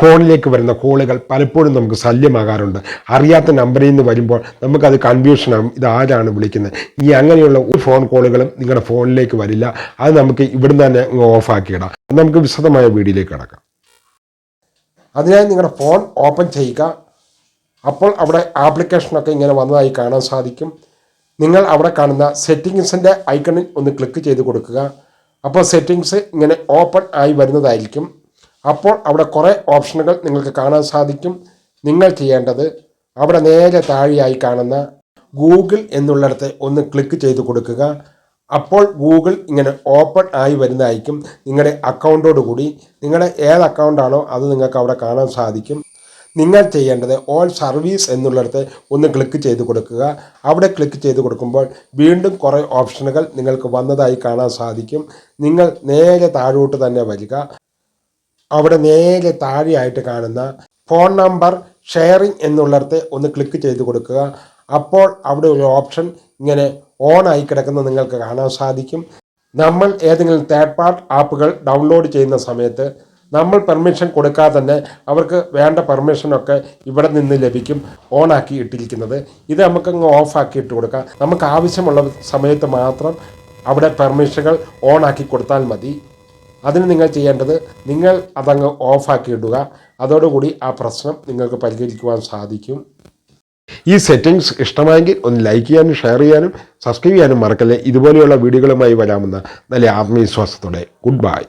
ഫോണിലേക്ക് വരുന്ന കോളുകൾ പലപ്പോഴും നമുക്ക് ശല്യമാകാറുണ്ട്. അറിയാത്ത നമ്പറിൽ നിന്ന് വരുമ്പോൾ നമുക്കത് കൺഫ്യൂഷനാകും ഇത് ആരാണ് വിളിക്കുന്നത്? ഈ അങ്ങനെയുള്ള ഒരു ഫോൺ കോളുകളും നിങ്ങളുടെ ഫോണിലേക്ക് വരില്ല. അത് നമുക്ക് ഇവിടുന്ന് തന്നെ ഓഫാക്കിയിടാം നമുക്ക് വിശദമായ വീഡിയോയിലേക്ക് കിടക്കാം. അതിനായി നിങ്ങളുടെ ഫോൺ ഓപ്പൺ ചെയ്യുക. അപ്പോൾ അവിടെ ആപ്ലിക്കേഷനൊക്കെ ഇങ്ങനെ വന്നതായി കാണാൻ സാധിക്കും. നിങ്ങൾ അവിടെ കാണുന്ന സെറ്റിങ്സിന്റെ ഐക്കണിൽ ഒന്ന് ക്ലിക്ക് ചെയ്ത് കൊടുക്കുക. അപ്പോൾ സെറ്റിങ്സ് ഇങ്ങനെ ഓപ്പൺ ആയി വരുന്നതായിരിക്കും. അപ്പോൾ അവിടെ കുറേ ഓപ്ഷനുകൾ നിങ്ങൾക്ക് കാണാൻ സാധിക്കും. നിങ്ങൾ ചെയ്യേണ്ടത് അവിടെ നേരെ താഴെയായി കാണുന്ന ഗൂഗിൾ എന്നുള്ളിടത്ത് ഒന്ന് ക്ലിക്ക് ചെയ്ത് കൊടുക്കുക. അപ്പോൾ ഗൂഗിൾ ഇങ്ങനെ ഓപ്പൺ ആയി വരുന്നതായിരിക്കും. നിങ്ങളുടെ അക്കൗണ്ടോട് കൂടി. നിങ്ങളുടെ ഏത് അക്കൗണ്ടാണോ അത് നിങ്ങൾക്ക് അവിടെ കാണാൻ സാധിക്കും. നിങ്ങൾ ചെയ്യേണ്ടത് ഓൾ സർവീസ് എന്നുള്ളിടത്ത് ഒന്ന് ക്ലിക്ക് ചെയ്ത് കൊടുക്കുക. അവിടെ ക്ലിക്ക് ചെയ്ത് കൊടുക്കുമ്പോൾ വീണ്ടും കുറേ ഓപ്ഷനുകൾ നിങ്ങൾക്ക് വന്നതായി കാണാൻ സാധിക്കും. നിങ്ങൾ നേരെ താഴോട്ട് തന്നെ വരിക. അവിടെ നേരെ താഴെയായിട്ട് കാണുന്ന ഫോൺ നമ്പർ ഷെയറിംഗ് എന്നുള്ളിടത്ത് ഒന്ന് ക്ലിക്ക് ചെയ്ത് കൊടുക്കുക. അപ്പോൾ അവിടെ ഒരു ഓപ്ഷൻ ഇങ്ങനെ ഓൺ ആയി കിടക്കുന്നത് നിങ്ങൾക്ക് കാണാൻ സാധിക്കും. നമ്മൾ ഏതെങ്കിലും തേർഡ് പാർട്ട് ആപ്പുകൾ ഡൗൺലോഡ് ചെയ്യുന്ന സമയത്ത് നമ്മൾ പെർമിഷൻ കൊടുക്കാതെ തന്നെ അവർക്ക് വേണ്ട പെർമിഷനൊക്കെ ഇവിടെ നിന്ന് ലഭിക്കും ഓൺ ആക്കി ഇട്ടിരിക്കുന്നത്. ഇത് നമുക്ക് അങ്ങ് ഓഫ് ആക്കി ഇട്ട് കൊടുക്കാം. നമുക്ക് ആവശ്യമുള്ള സമയത്ത് മാത്രം അവിടെ പെർമിഷനുകൾ ഓൺ ആക്കി കൊടുത്താൽ മതി. അതിന് നിങ്ങൾ ചെയ്യേണ്ടത് നിങ്ങൾ അതങ്ങ് ഓഫാക്കി ഇടുക. അതോടുകൂടി ആ പ്രശ്നം നിങ്ങൾക്ക് പരിഹരിക്കുവാൻ സാധിക്കും. ഈ സെറ്റിങ്സ് ഇഷ്ടമായെങ്കിൽ ഒന്ന് ലൈക്ക് ചെയ്യാനും ഷെയർ ചെയ്യാനും സബ്സ്ക്രൈബ് ചെയ്യാനും മറക്കല്ലേ. ഇതുപോലെയുള്ള വീഡിയോകളുമായി വരാമെന്ന നല്ല ആത്മവിശ്വാസത്തോടെ. Good bye.